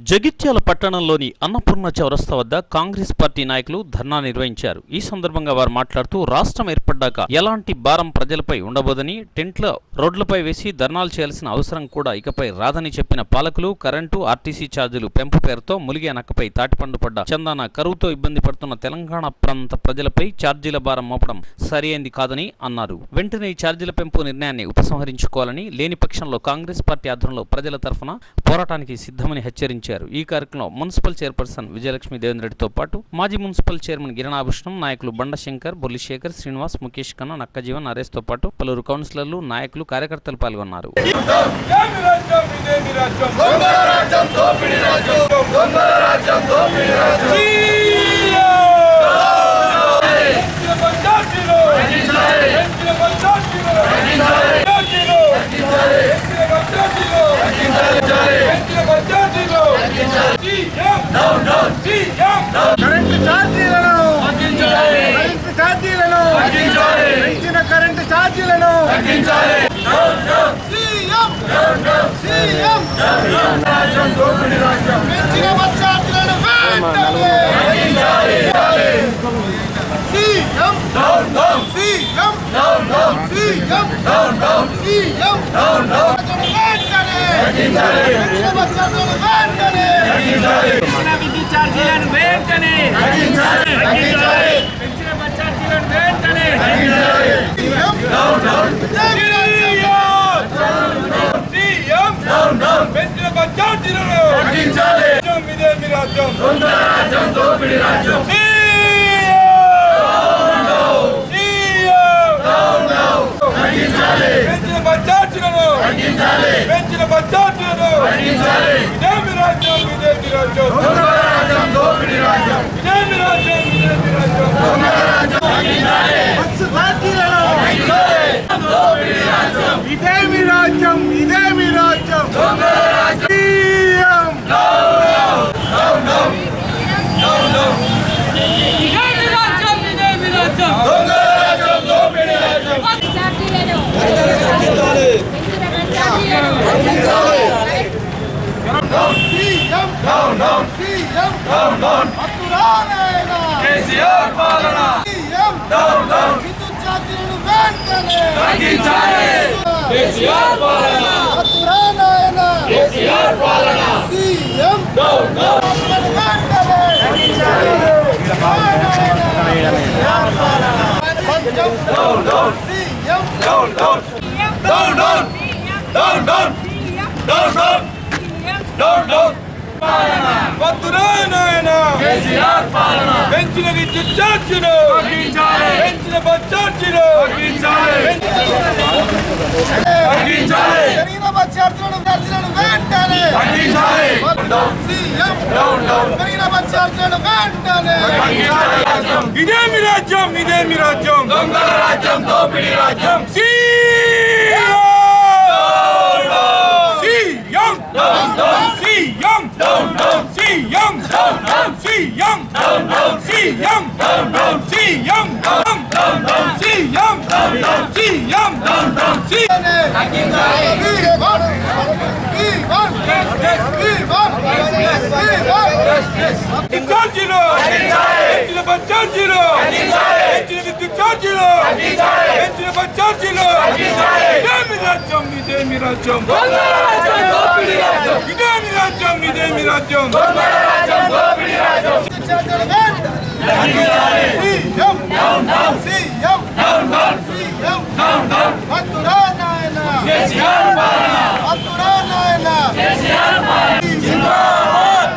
జగిత్యాల పట్టణంలోని అన్నపూర్ణ చౌరస్తా వద్ద కాంగ్రెస్ పార్టీ నాయకులు ధర్నా నిర్వహించారు. ఈ సందర్భంగా వారు మాట్లాడుతూ రాష్ట్రం ఏర్పడ్డాక ఎలాంటి భారం ప్రజలపై ఉండబోదని టెంట్ల రోడ్లపై వేసి ధర్నాలు చేయాల్సిన అవసరం కూడా ఇకపై రాదని చెప్పిన పాలకులు కరెంటు ఆర్టీసీ ఛార్జీలు పెంపు పేరుతో ములిగే నక్కపై తాటిపండు పడ్డ చందాన కరువుతో ఇబ్బంది పడుతున్న తెలంగాణ ప్రాంత ప్రజలపై ఛార్జీల భారం మోపడం సరైంది కాదని అన్నారు. వెంటనే ఈ ఛార్జీల పెంపు నిర్ణయాన్ని ఉపసంహరించుకోవాలని లేని పక్షంలో కాంగ్రెస్ పార్టీ ఆధ్వర్యంలో ప్రజల తరఫున పోరాటానికి సిద్ధమని హెచ్చరించారు. ఈ కార్యక్రమంలో మున్సిపల్ చైర్పర్సన్ విజయలక్ష్మి దేవేంద్రరెడ్డితో పాటు మాజీ మున్సిపల్ చైర్మన్ గిరణాభూషణం నాయకులు బండశంకర్ బొల్లిశేఖర్ శ్రీనివాస్ ముఖేష్ కన్నా నక్కజీవన్ నరేష్తో పాటు పలువురు కౌన్సిలర్లు నాయకులు కార్యకర్తలు పాల్గొన్నారు. రాజ్యం ఛార్జీలను వెంటనే పెంచిన ఛార్జీలను వెంటనే పెంచిన ఛార్జీలను రాజ్యం పెంచిన పంచాయతీలను ఇదేమి రాజ్యం ఇదేమి రాజ్యం. ఇదేమి రాజ్యం ఇదేమి రాజ్యం బస్సు ఛార్జీలను ఇదేమి రాజ్యం ఇదేమి రాజ్యం సీఎం ఇదేమి రాజ్యం ఇదేమి రాజ్యం ఛార్జీలను సీఎం సీఎం అతురాలైన కేసీఆర్ పాలన సీఎం విద్యుత్ ఛార్జీలను వెంటనే కేసీఆర్ పాలన అతురాలైన కేసీఆర్ పాలన సీఎం వెంటనే CM down down down down down down down down down down వద్దురా నాయన. పెంచిన విద్యుత్ ఛార్జీలు. పెంచిన బస్ ఛార్జీలు. పెరిగిన బస్ ఛార్జీలను ఛార్జీలను వెంటనే. పెరిగిన బస్ ఛార్జీలను వెంటనే. ఇదేమి రాజ్యం ఇదేమి రాజ్యం. దొంగల రాజ్యం దోపిడి రాజ్యం. సీఎం సీఎం 시영 시영 시영 시영 시영 시영 반전지로 반전지로 반전지로 ఛార్జీలు ఇదేమి రాజ్యం? ఇదేమి రాజ్యం? ఇదేమి రాజ్యం? ఇదేమి రాజ్యం?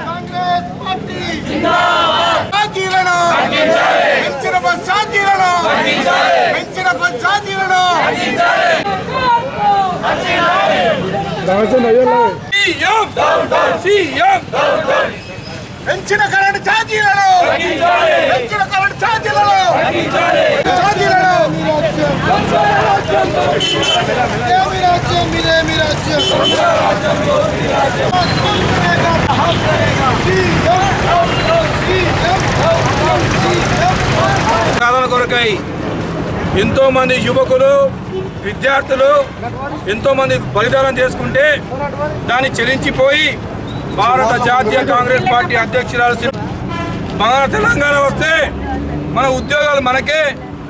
కాంగ్రెస్ పార్టీ ఛార్జీలను పెంచిన బస్ ఛార్జీలను పెంచిన బస్ ఛార్జీలను సీఎం సీఎం పెంచిన కరెంట్ ఛార్జీలను పెంచిన కరెంట్ ఛార్జీలను ఛార్జీలను ఇదేమి రాజ్యం ఇదేమి రాజ్యం సాధన కొరకై ఎంతో మంది యువకులు విద్యార్థులు ఎంతోమంది బలిదానం చేసుకుంటే దాన్ని చెల్లించిపోయి భారత జాతీయ కాంగ్రెస్ పార్టీ అధ్యక్షురాలు శ్రీ- మన తెలంగాణ వస్తే మన ఉద్యోగాలు మనకే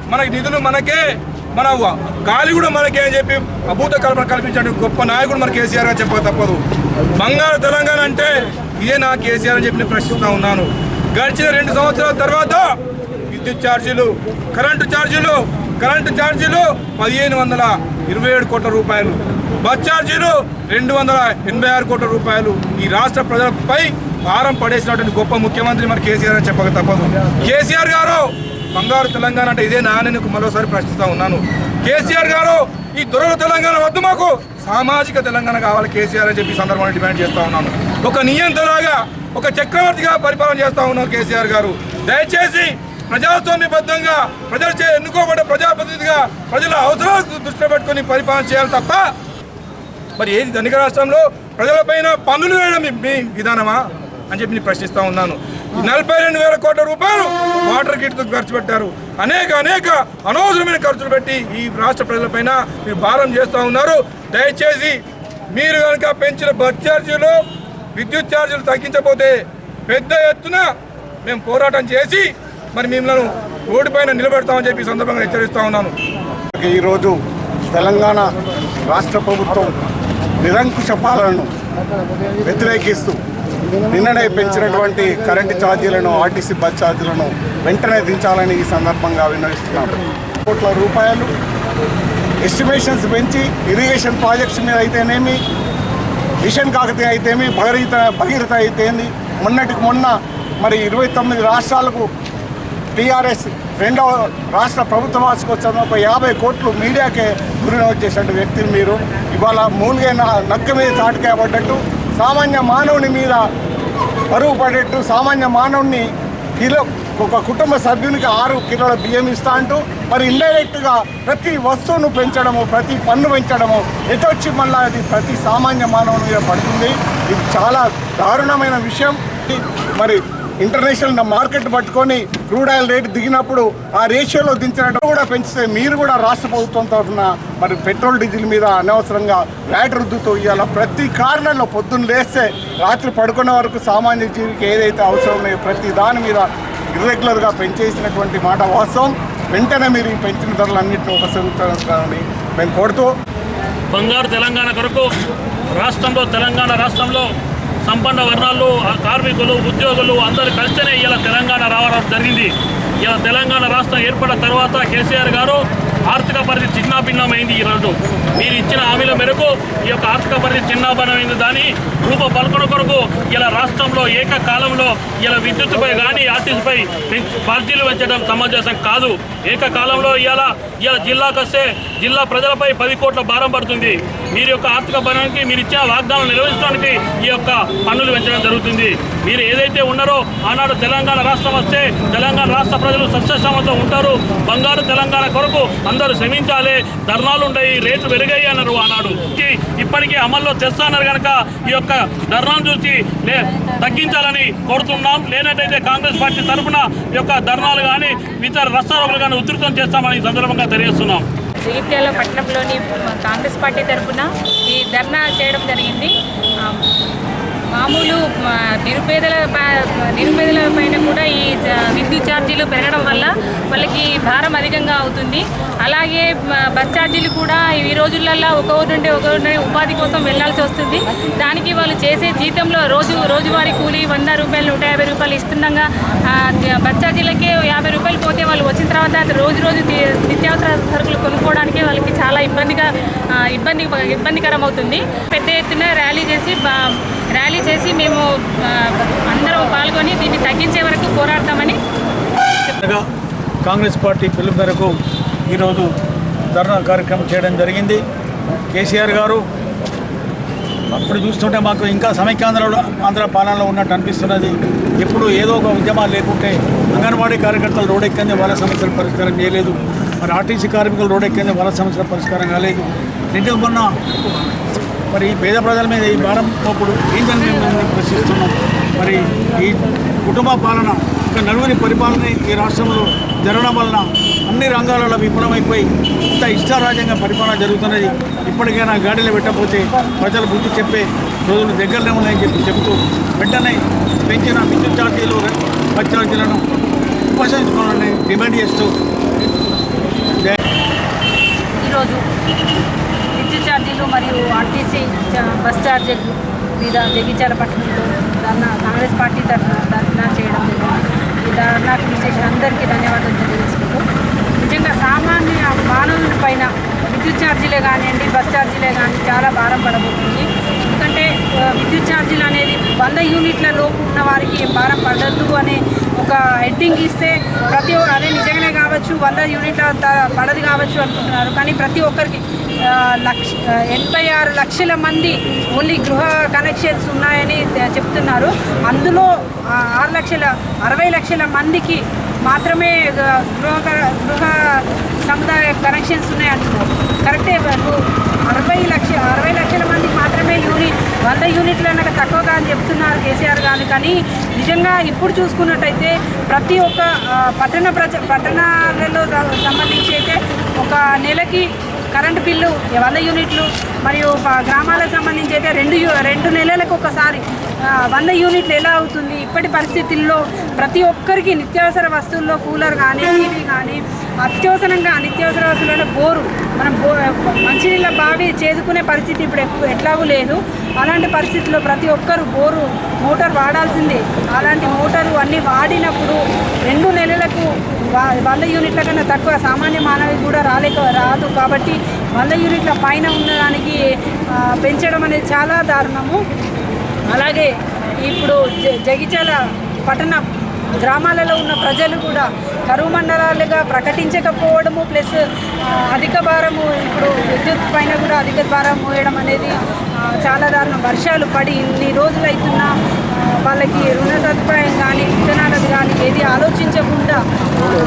మనకి నిధులు మనకే మన గాలి కూడా మనకే అని చెప్పి అభూత కల్పన కల్పించే గొప్ప నాయకుడు మన కేసీఆర్ గారు చెప్పక తప్పదు. బంగారు తెలంగాణ అంటే ఇదే నా కేసీఆర్ అని చెప్పి నేను ఉన్నాను. గడిచిన రెండు సంవత్సరాల తర్వాత విద్యుత్ ఛార్జీలు కరెంటు ఛార్జీలు కరెంటు ఛార్జీలు పదిహేను వందల ఇరవై ఏడు కోట్ల రూపాయలు. బస్ ఛార్జీలు రెండు వందల ఎనభై ఆరు కోట్ల రూపాయలు. ఈ రాష్ట్ర ప్రజలపై భారం పడేసినటువంటి గొప్ప ముఖ్యమంత్రి మరి కేసీఆర్ అని చెప్పక తప్పదు. కేసీఆర్ గారు బంగారు తెలంగాణ అంటే ఇదే నాని మరోసారి ప్రశ్నిస్తా ఉన్నాను. కేసీఆర్ గారు ఈ దొరల తెలంగాణ వద్దు మాకు సామాజిక తెలంగాణ కావాలి కేసీఆర్ అని చెప్పి సందర్భంగా డిమాండ్ చేస్తా ఉన్నాను. ఒక నియంత్రణగా ఒక చక్రవర్తిగా పరిపాలన చేస్తా ఉన్నాం కేసీఆర్ గారు. దయచేసి ప్రజాస్వామ్యబద్ధంగా ప్రజలచే ఎన్నుకోబడ్డ ప్రజాప్రతినిధిగా ప్రజల అవసరాలు దృష్టిలో పెట్టుకొని పరిపాలన చేయాలి తప్ప మరి ఏది ధనిక రాష్ట్రంలో ప్రజలపైన పన్నులు వేయడం మీ- విధానమా అని చెప్పి నేను ప్రశ్నిస్తా ఉన్నాను. నలభై రెండు వేల కోట్ల రూపాయలు వాటర్ కిట్ ఖర్చు పెట్టారు. అనేక అనేక అనవసరమైన ఖర్చులు పెట్టి ఈ రాష్ట్ర ప్రజలపైన మీరు భారం చేస్తూ ఉన్నారు. దయచేసి మీరు కనుక పెంచిన బస్ ఛార్జీలు విద్యుత్ ఛార్జీలు తగ్గించకపోతే పెద్ద ఎత్తున మేము పోరాటం చేసి మరి మిమ్మల్ని రోడ్డుపైన నిలబెడతామని చెప్పి సందర్భంగా హెచ్చరిస్తా ఉన్నాను. ఈరోజు తెలంగాణ రాష్ట్ర ప్రభుత్వం నిరంకుశ పాలనను వ్యతిరేకిస్తూ నిన్ననే పెంచినటువంటి కరెంటు ఛార్జీలను ఆర్టీసీ బస్ ఛార్జీలను వెంటనే దించాలని ఈ సందర్భంగా విన్నవిస్తున్నాం. కోట్ల రూపాయలు ఎస్టిమేషన్స్ పెంచి ఇరిగేషన్ ప్రాజెక్ట్స్ మీద అయితేనేమి మిషన్ కాకతీయ అయితేమి భగీరథ భగీరథ అయితేంది. మొన్నటికి మొన్న మరి ఇరవై తొమ్మిది రాష్ట్రాలకు టీఆర్ఎస్ రెండవ రాష్ట్ర ప్రభుత్వ వార్షికోత్సవం ఒక యాభై కోట్లు మీడియాకే గురినోట్ చేసిన వ్యక్తిని మీరు. ఇవాళ మూలిగైన నక్క మీద తాటికాయ పడ్డట్టు సామాన్య మానవుని మీద బరువు పడేట్టు సామాన్య మానవుని కిలో ఒక కుటుంబ సభ్యునికి ఆరు కిలోల బియ్యం ఇస్తా అంటూ మరి ఇండైరెక్ట్గా ప్రతి వస్తువును పెంచడము ప్రతి పన్ను పెంచడము ఎటొచ్చి మళ్ళీ అది ప్రతి సామాన్య మానవుని మీద పడుతుంది? ఇది చాలా దారుణమైన విషయం. మరి ఇంటర్నేషనల్ మార్కెట్ పట్టుకొని క్రూడ్ ఆయిల్ రేటు దిగినప్పుడు ఆ రేషియోలో దించినట్టు కూడా పెంచితే మీరు కూడా రాష్ట్ర ప్రభుత్వం తరఫున మరి పెట్రోల్ డీజిల్ మీద అనవసరంగా వ్యాట్ రుద్దుతూ ఇవ్వాల ప్రతి కారణంలో పొద్దున్న లేస్తే రాత్రి పడుకునే వరకు సామాన్య జీవికి ఏదైతే అవసరం ఉన్నాయో ప్రతి దాని మీద ఇర్రెగ్యులర్గా పెంచేసినటువంటి మాట వాస్తవం. వెంటనే మీరు ఈ పెంచిన ధరలన్నింటినీ ఉపసంహరించాలని మేము కోరుతూ బంగారు తెలంగాణ కొరకు రాష్ట్రంలో తెలంగాణ రాష్ట్రంలో సంపన్న వర్ణాలు కార్మికులు ఉద్యోగులు అందరూ కలిస్తేనే ఇలా తెలంగాణ రావడం జరిగింది. ఇలా తెలంగాణ రాష్ట్రం ఏర్పడిన తర్వాత కేసీఆర్ గారు ఆర్థిక పరిస్థితి చిన్నాభిన్నమైంది ఈరోజు మీరు ఇచ్చిన హామీల మేరకు ఈ యొక్క ఆర్థిక పరిస్థితి చిన్నాభిన్నమైంది. దాని రూప పలుకుల కొరకు ఇలా రాష్ట్రంలో ఏకకాలంలో ఇలా విద్యుత్పై కానీ ఆర్టీసీపై ఛార్జీలు పెంచడం సమంజసం కాదు. ఏకకాలంలో ఇలా ఇలా జిల్లాకు వస్తే జిల్లా ప్రజలపై పది కోట్ల భారం పడుతుంది. మీరు యొక్క ఆర్థిక భరణానికి మీరు ఇచ్చిన వాగ్దానం నిర్వహించడానికి ఈ యొక్క పన్నులు పెంచడం జరుగుతుంది. మీరు ఏదైతే ఉన్నారో ఆనాడు తెలంగాణ రాష్ట్రం వస్తే తెలంగాణ రాష్ట్ర ప్రజలు సస్యశ్రమంతో ఉంటారు. బంగారు తెలంగాణ కొరకు అందరూ శ్రమించాలి ధర్నాలు ఉన్నాయి రేట్లు పెరిగాయి అన్నారు ఆనాడు. ఈ ఇప్పటికీ అమల్లో తెస్తాన్నారు కనుక ఈ యొక్క ధర్నాను చూసి లే తగ్గించాలని కోరుతున్నాం. లేనట్టయితే కాంగ్రెస్ పార్టీ తరఫున ఈ యొక్క ధర్నాలు కానీ ఇతర రస్తారోకులు కానీ ఉధృతం చేస్తామని సందర్భంగా తెలియజేస్తున్నాం. జగిత్యాల పట్టణంలోని కాంగ్రెస్ పార్టీ తరఫున ఈ ధర్నా చేయడం జరిగింది. మామూలు నిరుపేదల నిరుపేదల పైన కూడా ఈ విద్యుత్ ఛార్జీలు పెరగడం వల్ల వాళ్ళకి భారం అధికంగా అవుతుంది. అలాగే బస్ ఛార్జీలు కూడా ఈ రోజులలో ఒక నుండి ఒకరి నుండి ఉపాధి కోసం వెళ్ళాల్సి వస్తుంది. దానికి వాళ్ళు చేసే జీతంలో రోజు రోజువారీ కూలీ వంద రూపాయలు నూట యాభై రూపాయలు ఇస్తుండగా బస్ ఛార్జీలకే యాభై రూపాయలు పోతే వాళ్ళు వచ్చిన తర్వాత అది రోజు రోజు నిత్యావసర సరుకులు కొనుక్కోవడానికి వాళ్ళకి చాలా ఇబ్బందిగా ఇబ్బంది ఇబ్బందికరం అవుతుంది పెద్ద ఎత్తున ర్యాలీ చేసి బా- ర్యాలీ చేసి మేము అందరం పాల్గొని దీన్ని తగ్గించే వరకు పోరాడతామని కాంగ్రెస్ పార్టీ పిలుపు మేరకు ఈరోజు ధర్నా కార్యక్రమం చేయడం జరిగింది. కేసీఆర్ గారు అప్పుడు చూస్తుంటే మాకు ఇంకా సమైక్యాంధ్రలో ఆంధ్ర పాలనలో ఉన్నట్టు అనిపిస్తున్నది. ఎప్పుడు ఏదో ఒక ఉద్యమాలు లేకుంటే అంగన్వాడీ కార్యకర్తలు రోడెక్కింది వాళ్ళ సమస్యలు పరిష్కారం చేయలేదు. మరి ఆర్టీసీ కార్మికులు రోడెక్కింది వాళ్ళ సమస్యల పరిష్కారం కాలేదు. నిండుకు మొన్న మరి ఈ పేద ప్రజల మీద ఈ భారం పోపుడు ఏంటని మేము మిమ్మల్ని ప్రశ్నిస్తున్నాం. మరి ఈ కుటుంబ పాలన ఒక నలుగురి పరిపాలన ఈ రాష్ట్రంలో జరగడం వలన అన్ని రంగాలలో విఫలమైపోయి ఇంత ఇష్టారాజ్యంగా పరిపాలన జరుగుతున్నది ఇప్పటికైనా గాడిలో పెట్టకపోతే ప్రజలు బుద్ధి చెప్పే రోజులు దగ్గరలో ఉన్నాయని చెప్పి చెబుతూ వెంటనే పెంచిన విద్యుత్ ఛార్జీలు బస్ ఛార్జీలను ఉపసంచుకోవాలని డిమాండ్ చేస్తూ. ఈరోజు విద్యుత్ ఛార్జీలు మరియు ఆర్టీసీ బస్ ఛార్జీలు మీద జగిత్యాల పట్టణంలో ధర్నా కాంగ్రెస్ పార్టీ తరఫున ధర్నా చేయడం జరిగింది. ఈ ధర్నాకు విశేష అందరికీ ధన్యవాదాలు తెలియజేసుకుంటూ నిజంగా సామాన్య మానవుల పైన విద్యుత్ ఛార్జీలే కానివ్వండి బస్ ఛార్జీలే కానీ చాలా భారం పడబోతుంది. ఎందుకంటే విద్యుత్ ఛార్జీలు అనేది వంద యూనిట్ల లోపు ఉన్న వారికి భారం పడద్దు అనే ఒక హెడ్డింగ్ ఇస్తే ప్రతి అదే నిజంగానే కావచ్చు వంద యూనిట్ల పడదు కావచ్చు అనుకుంటున్నారు. కానీ ప్రతి ఒక్కరికి లక్ష ఎనభై ఆరు లక్షల మంది ఓన్లీ గృహ కనెక్షన్స్ ఉన్నాయని చెప్తున్నారు. అందులో ఆరు లక్షల అరవై లక్షల మందికి మాత్రమే గృహ గృహ సముదాయ కనెక్షన్స్ ఉన్నాయి అంటున్నారు కరెక్టే అరవై లక్ష అరవై లక్షల మందికి మాత్రమే యూనిట్ వంద యూనిట్లు అన్నక తక్కువగా అని చెప్తున్నారు కేసీఆర్ గారు. కానీ నిజంగా ఇప్పుడు చూసుకున్నట్టయితే ప్రతి ఒక్క పట్టణ ప్రజ పట్టణాలలో సంబంధించి అయితే ఒక నెలకి కరెంటు బిల్లు వంద యూనిట్లు మరియు గ్రామాలకు సంబంధించి అయితే రెండు యూ- రెండు నెలలకు ఒకసారి వంద యూనిట్లు ఎలా అవుతుంది? ఇప్పటి పరిస్థితుల్లో ప్రతి ఒక్కరికి నిత్యావసర వస్తువుల్లో కూలర్ కానీ టీవీ కానీ అత్యవసరంగా నిత్యావసర వస్తువులలో బోరు మనం బో మంచినీళ్ళ బావి చేదుకునే పరిస్థితి ఇప్పుడు ఎక్కువ ఎట్లాగూ లేదు. అలాంటి పరిస్థితుల్లో ప్రతి ఒక్కరు బోరు మోటార్ వాడాల్సిందే. అలాంటి మోటారు అన్నీ వాడినప్పుడు రెండు నెలలకు వా- యూనిట్ల కన్నా తక్కువ సామాన్య మానవి కూడా రాలేక రాదు కాబట్టి వాళ్ళ యూనిట్ల పైన ఉన్నదానికి పెంచడం అనేది చాలా దారుణము. అలాగే ఇప్పుడు జ- జగిత్యాల పట్టణ గ్రామాలలో ఉన్న ప్రజలు కూడా కరువు మండలాలుగా ప్రకటించకపోవడము ప్లస్ అధిక భారము ఇప్పుడు విద్యుత్ పైన కూడా అధిక భారం మోయడం అనేది చాలా దారుణం. వర్షాలు పడి ఇన్ని రోజులు అవుతున్నా వాళ్ళకి రుణ సదుపాయం కానీ విత్తనాలకు కానీ ఏది ఆలోచించకుండా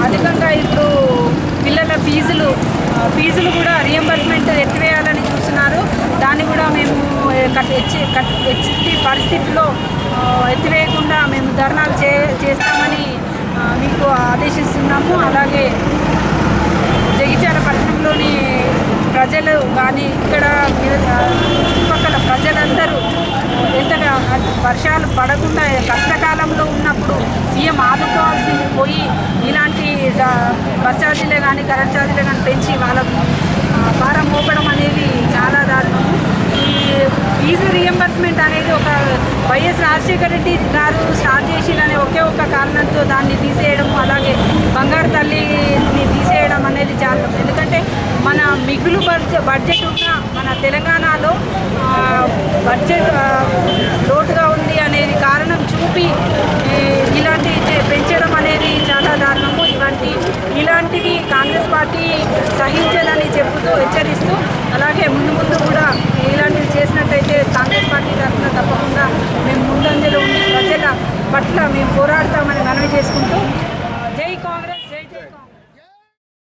అధికంగా ఇప్పుడు పిల్లల ఫీజులు ఫీజులు కూడా రియంబర్స్మెంట్ ఎత్తివేయాలని చూస్తున్నారు. దాన్ని కూడా మేము ఎచ్చి ఎట్టి పరిస్థితిలో ఎత్తివేయకుండా మేము ధర్నాలు చే చేస్తామని మీకు ఆదేశిస్తున్నాము. అలాగే జగిత్యాల పట్టణంలోని ప్రజలు కానీ ఇక్కడ చుట్టుపక్కల ప్రజలందరూ ఎంతగా వర్షాలు పడకుండా కష్టకాలంలో ఉన్నప్పుడు సీఎం ఆదుకోవాల్సింది పోయి ఇలాంటి బస్ ఛార్జీలే కానీ కరెంట్ ఛార్జీలే కానీ పెంచి వాళ్ళకు భారం మోపడం అనేది చాలా దారుణం. ఈ ఫీజు రియంబర్స్మెంట్ అనేది ఒక వైఎస్ రాజశేఖర రెడ్డి గారు స్టార్ట్ చేసిరనే ఒకే ఒక కారణంతో దాన్ని తీసేయడం అలాగే బంగారు తల్లిని తీసేయడం అనేది చాలా ఎందుకంటే మన మిగులు బడ్జెట్ బడ్జెట్ ఉన్న మన తెలంగాణలో ఇలాంటివి కాంగ్రెస్ పార్టీ సహించదని చెబుతూ హెచ్చరిస్తూ అలాగే ముందు ముందు కూడా ఇలాంటివి చేసినట్టయితే కాంగ్రెస్ పార్టీ తరఫున తప్పకుండా మేము ముందంజలో ఉండి ప్రజల పట్ల మేము పోరాడతామని మనవి చేసుకుంటూ